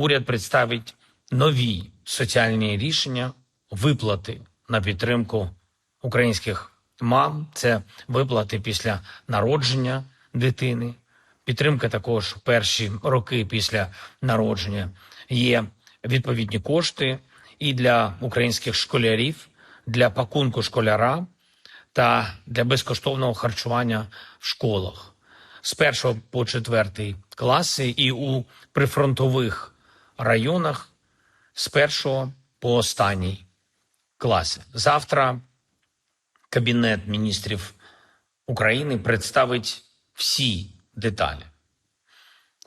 Уряд представить нові соціальні рішення, виплати на підтримку українських мам. Це виплати після народження дитини, підтримка також перші роки після народження. Є відповідні кошти і для українських школярів, для пакунку школяра та для безкоштовного харчування в школах з першого по четвертий класи і у прифронтових районах з першого по останній класи. Завтра Кабінет міністрів України представить всі деталі.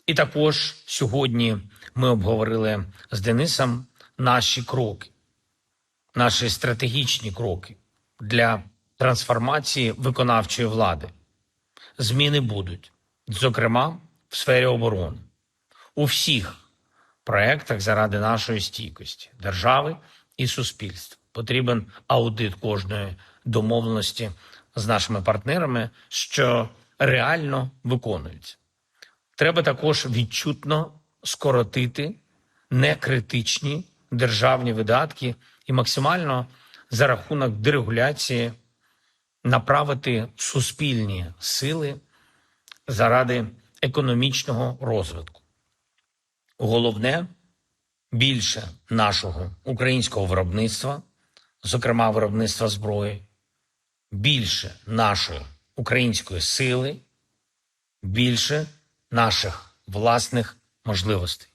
І також сьогодні ми обговорили з Денисом наші кроки, наші стратегічні кроки для трансформації виконавчої влади. Зміни будуть, зокрема, в сфері оборони, у всіх проектах заради нашої стійкості держави і суспільства. Потрібен аудит кожної домовленості з нашими партнерами, що реально виконується. Треба також відчутно скоротити некритичні державні видатки і максимально за рахунок дерегуляції направити суспільні сили заради економічного розвитку. Головне більше нашого українського виробництва, зокрема виробництва зброї, більше нашої української сили, більше наших власних можливостей.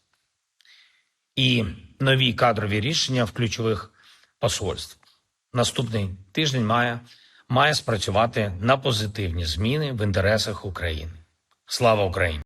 І нові кадрові рішення в ключових посольствах. Наступний тиждень має, має спрацювати на позитивні зміни в інтересах України. Слава Україні!